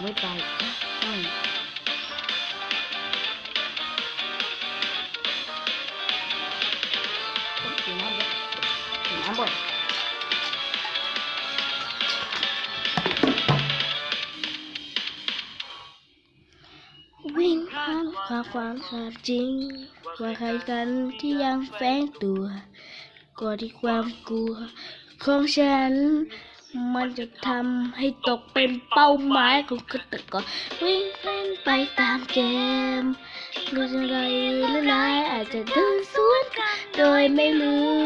ไม่ตายอืมกินน้ำเยอะกินน้ำบ่อยวิ่งผ่านความความสับจริงว่าใครกันที่ยังแฝงตัวก่อที่ความกลัวของฉัน มันจะทำให้ตกเป็นเป้าหมายของฆาตกรวิ่งเล่นไปตามเกมเรื่องอะไรหรือร้ายอาจจะเดินสวนกันโดยไม่รู้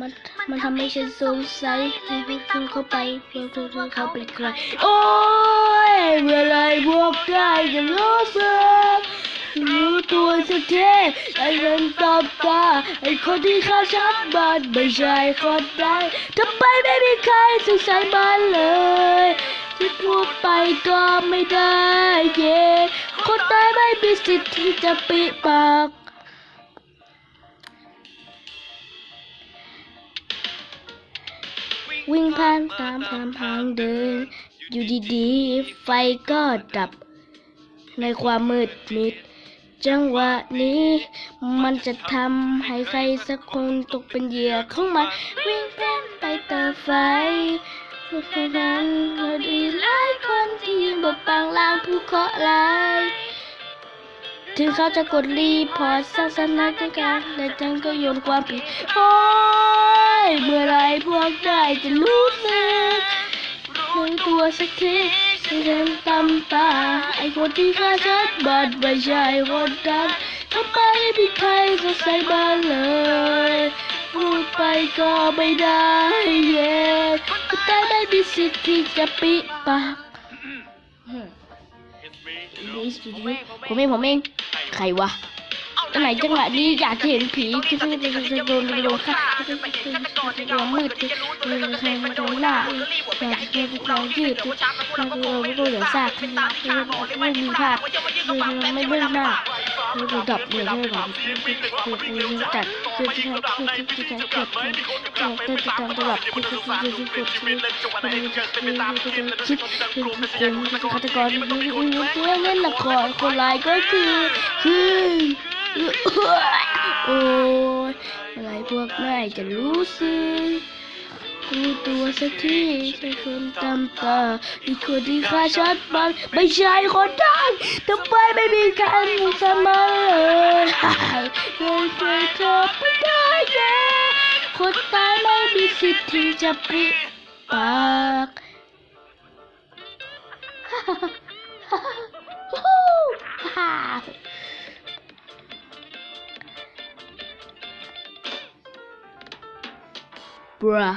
มันมันทำให้ฉันสงสัยให้พวกเธอเข้าไปพวกเธอเขาเป็นใคร โอ้ยเมื่อไรพวกได้จะรู้สึกรู้ตัวสักที ไอ้เงินตอบตาไอ้คนที่ฆ่าฉันมันไม่ใช่คนได้ทำไมไม่มีใครสงสัยมันเลยที่พูดไปก็ไม่ได้เย่คนตายไม่มีสิทธิ์ที่จะปิดปากวิ่งผ่านตามทางทางเดิน อยู่ดีๆ ไฟก็ดับ ในความมืดมิด จังหวะนี้ มันจะทำให้ใครสักคนตกเป็นเหยื่อของมันวิ่งเต้นไปเติมไฟเพราะนั้นก็ดีหลายคนที่ยืนบนปางลางผู้เคราะห์ร้ายถึงเขาจะกดรีพอร์ตสร้างสถานการณ์แต่จังก็โยนความผิดโอ้ยเมื่อไรพวกได้จะรู้สึกรู้ตัวสักที ให้เดินตามตา ไอ้คนที่ฆ่าฉันบัดไม่ใช่คนนั้นทำไมไม่มีใครสงสัยบ้างเลย พูดไปก็ไม่ได้เย่คนตายไม่มีสิทธิ์ที่จะปิดปากผมเองผมเอง ใครวะ ตอนไหนจังหวะนี้อยากจะเห็นผีจะจะจะจะโดนโดนค่ะจะจะจะจะจะมืดจะจะจะจะโดนหน้าอยากจะจะจะยืดจะจะจะไม่รู้เหลือซากไม่มีภาพไม่เบื้องหน้าระดับเหนือระดับจัดคือจะคือจะจะจะเกิดจะจะจะตลอดคือจะจะจะเกิดชีวิตคิดคือเป็นฆาตกรเล่นละครคนร้ายก็คือคือ โอ้ยอะไรพวกนายจะรู้สึกรู้ตัวสักทีใช่คนตามตาอีกคนที่ฆ่าฉันมันไม่ใช่คนดังทำไมไม่มีใครรู้สมาเลยเคยเคยเธอไม่ได้แย่คนตายไม่มีสิทธิ์ที่จะปิดปาก bruh